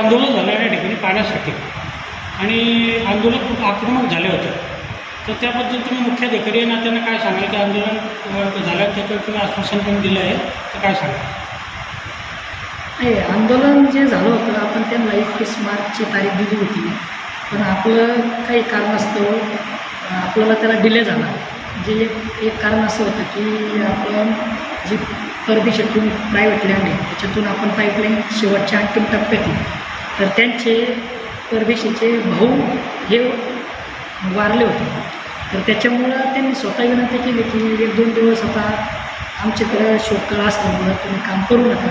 आंदोलन झालं या ठिकाणी पाहण्यासाठी आणि आंदोलन खूप आक्रमक झाले होते. तर त्याबद्दल तुम्ही मुख्याधिकारी या नात्यानं काय सांगाल? की आंदोलन अ, झालं त्याच्यावर तुम्ही आश्वासन पण दिलं आहे. तर काय सांगाल? नाही आंदोलन जे झालं होतं आपण त्यांना एकवीस मार्चची तारीख दिली होती. पण आपलं काही कारण असतं आपल्याला त्याला डिले झाला. म्हणजे एक एक कारण असं होतं की आपण जी परदेशातून प्रायव्हेट लँड आहे त्याच्यातून आपण पाईपलाईन शेवटच्या अंतिम टप्प्यात येईल तर त्यांचे परदेशीचे भाऊ हे वारले होते. तर त्याच्यामुळं त्यांनी स्वतः विनंती केली की एक दोन दिवस आता आमच्याकडं शोककळा असल्यामुळं तुम्ही काम करू नका.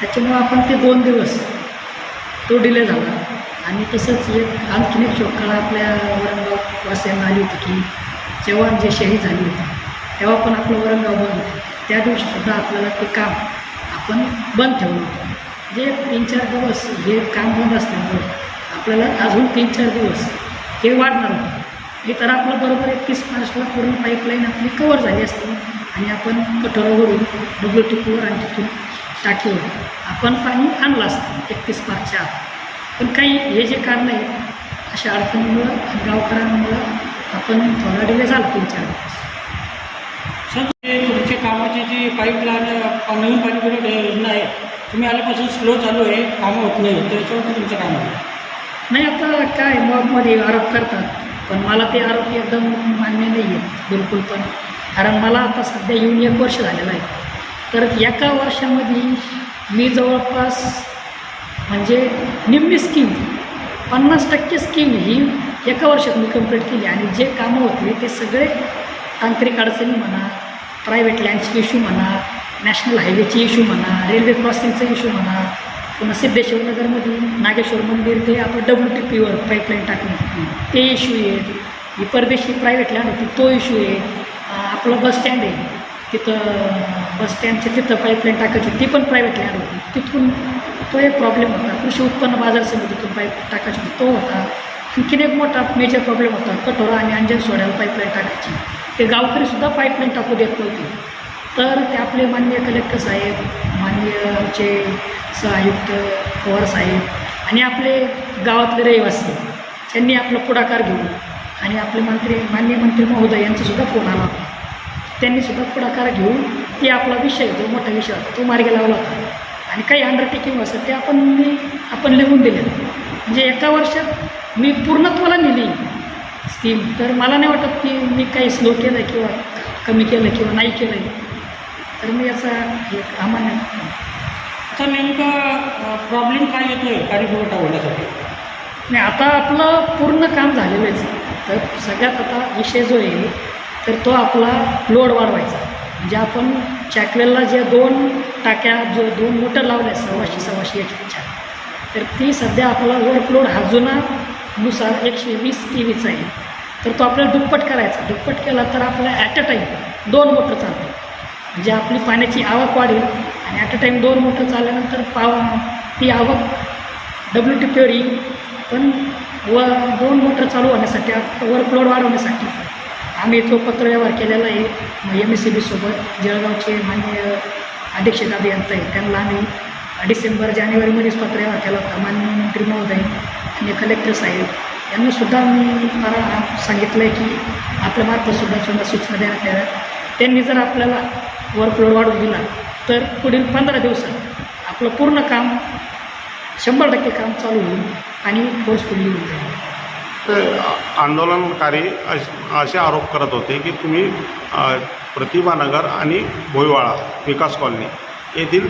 त्याच्यामुळं आपण ते दोन दिवस तो डिले झाला. आणि तसंच एक आणखीन एक शोककळा आपल्या वरणगाव वासियांना आली होती की जवान जे शहीद झाले होते तेव्हा पण आपलं औरंगाबाद होतं. त्या दिवशीसुद्धा आपल्याला ते काम आपण बंद ठेवलं होतं. हे तीन चार दिवस हे काम बंद असल्यामुळे आपल्याला अजून तीन चार दिवस हे वाढणार होतं. हे तर आपलं बरोबर एकतीस मार्चला पूर्ण पाईपलाईन आपली कवर झाली असती आणि आपण कठोरावरून डब्ल्यू टिपूवर आणि तिथून टाकीवर आपण पाणी आणलं असतं एकतीस मार्चच्या आत. पण काही हे जे कारण आहे अशा अडचणीमुळं आणि गावकऱ्यांमुळं आपण थोडा डिले झाला तीन चार दिवस. सर ते तुमच्या कामाची जी पाईपलाईन नवीन पाणी पुरवठा योजना आहे तुम्ही आल्यापासून स्लो चालू आहे कामं होत नाही त्याच्यावरती तुमचं काम आहे? नाही आता काय मॉबमध्ये आरोप करतात पण मला ते आरोप एकदम मान्य नाही आहेत बिलकुल पण. कारण मला आता सध्या येऊन एक वर्ष झालेलं आहे. तर एका वर्षामध्ये मी जवळपास म्हणजे निम्मी स्कीम पन्नास टक्के स्कीम ही एका वर्षात मी कंप्लीट केली. आणि जे कामं होते ते सगळे तांत्रिक अडचणी म्हणा प्रायव्हेट लँडस्केप इश्यू म्हणा नॅशनल हायवेचे इश्यू म्हणा रेल्वे क्रॉसिंगचा इश्यू म्हणा पुन्हा सिद्धेश्वर नगरमध्ये नागेश्वर मंदिर ते आपण डब्ल्यू टी पीवर पाईपलाईन टाकणं ते इश्यू आहे. ही परदेशी प्रायव्हेट लँड होती तो इश्यू आहे. आपलं बस स्टँड आहे. तिथं बस स्टँडच्या तिथं पाईपलाईन टाकायची ती पण प्रायव्हेट लँड होती. तिथून तो एक प्रॉब्लेम होता. कृषी उत्पन्न बाजार समितीतून पाईप टाकायची होती तो होता. आणखीन एक मोठा मेजर प्रॉब्लेम होता कठोरा आणि अंजन सोड्याला पाईपलाईन टाकायची. ते गावकरीसुद्धा पाईपलाईन टाकू देत नव्हते. तर ते आपले मान्य कलेक्टर साहेब मान्य आमचे सहआयुक्त पवार साहेब आणि आपले गावातले रहिवासी त्यांनी आपलं पुढाकार घेऊन आणि आपले मंत्री मान्य मंत्री महोदय यांचासुद्धा फोन आला होता त्यांनीसुद्धा पुढाकार घेऊन ते आपला विषय जो मोठा विषय होता तो मार्गी लावला होता. आणि काही अंडरटेकिंग असतं ते आपण मी आपण लिहून दिले म्हणजे एका वर्षात मी पूर्णत्वाला नेली स्कीम तर मला नाही वाटत की मी काही स्लो केलं किंवा कमी केलं किंवा नाही केलं तर मी याचा एक करतो. आता नेमका प्रॉब्लेम काय येतो आहे पाणी पुरवठा होण्यासाठी नाही आता आपलं पूर्ण काम झालेलंच आहे. तर सगळ्यात आता विषय जो आहे तर तो आपला लोड वाढवायचा म्हणजे आपण चॅकवेलला जे दोन टाक्या जो दोन मोटर लावल्या सव्वाशे सव्वाशे एच पीच्या तर ती सध्या आपला वर्कलोड हा जुनानुसार एकशे वीस टी व्हीचा आहे तर तो आपल्याला दुप्पट करायचा दुप्पट केला तर आपल्या ॲट अ टाईम दोन मोटर चालते म्हणजे आपली पाण्याची आवक वाढेल आणि ॲट अ टाईम दोन मोटर चालल्यानंतर पाव ती आवक डब्ल्यू टी पीवर येईल पण व दोन मोटर चालू होण्यासाठी वर्कलोड वाढवण्यासाठी आम्ही तो पत्रव्यवहार केलेला आहे. एम एस सी बीसोबत जळगावचे मान्य अध्यक्ष अभियंता आहे. त्यांना आम्ही डिसेंबर जानेवारीमध्येच पत्रव्यवहार केला होता. माननीय मंत्री महोदय आणि कलेक्टर साहेब यांनीसुद्धा मी मला सांगितलं आहे की आपल्या मार्फतसुद्धा सुद्धा सूचना देण्यात याव्या त्यांनी जर आपल्याला वर्कलोड वाढवून दिला तर पुढील पंधरा दिवसात आपलं पूर्ण काम शंभर टक्के काम चालू होईल आणि फोर्सफुली होऊन जाईल. तर आंदोलनकारी असे आरोप करत होते की तुम्ही प्रतिभानगर आणि भोईवाळा विकास कॉलनी येथील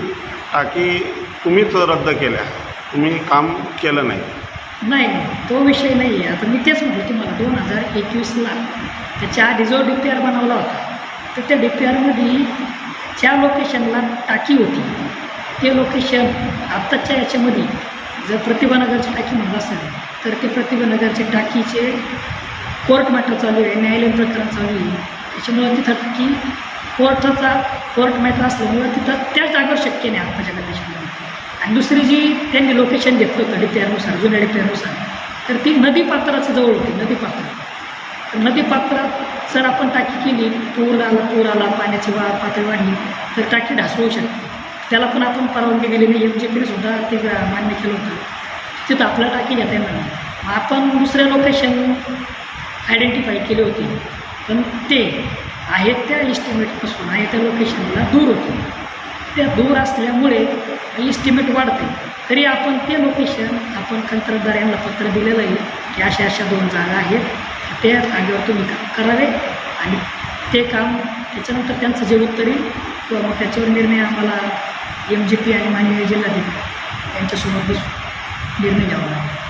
टाकी तुम्हीच रद्द केल्या. तुम्ही काम केलं नाही. नाही नाही. तो विषय नाही आहे आता मी तेच म्हटलं तुम्हाला दोन हजार एकवीसला त्याच्या आधी जो डी पी आर बनवला होता तर त्या डी पी आरमध्ये ज्या लोकेशनला टाकी होती ते लोकेशन आत्ताच्या याच्यामध्ये जर प्रतिभानगरची टाकी म्हणत असेल तर ते प्रतिभानगरचे टाकीचे कोर्ट मॅटर चालू आहे न्यायालयीन प्रकरण चालू आहे. त्याच्यामुळं तिथं टाकी कोर्टाचा कोर्ट मॅटर असल्यामुळं तिथं त्या जागेवर शक्य नाही आत्ताच्या कंडिशनमध्ये आणि दुसरी जी त्यांनी लोकेशन घेतलं होतं डी पी आरनुसार जुन्या डी पी आरनुसार तर ती नदी पात्राच्या जवळ होती नदी पात्र. नदीपात्रात जर आपण टाकी केली पूर आला पूर आला पाण्याची वा पातळी वाढली तर टाकी ढासळू शकते. त्याला पण आपण परवानगी दिली नाही. एम जे सुद्धा ते मान्य केलं होतं. तिथं आपल्या टाकी घेता येणार नाही. मग आपण दुसऱ्या लोकेशन आयडेंटिफाय केली होती. पण ते आहेत त्या इस्टिमेटपासून आहे त्या लोकेशनला दूर होते. त्या दूर असल्यामुळे इस्टिमेट वाढते. तरी आपण ते लोकेशन आपण कंत्राटदार यांना पत्र दिलेलं आहे की अशा अशा दोन जागा आहेत. त्या जागेवर तुम्ही काम करावे आणि ते काम त्याच्यानंतर त्यांचं जे उत्तर येईल किंवा मग त्याच्यावर निर्णय आम्हाला एम जी पी आणि माननीय जिल्हाधिकारी यांच्यासोबत बसून निर्णय घ्यावा लागेल.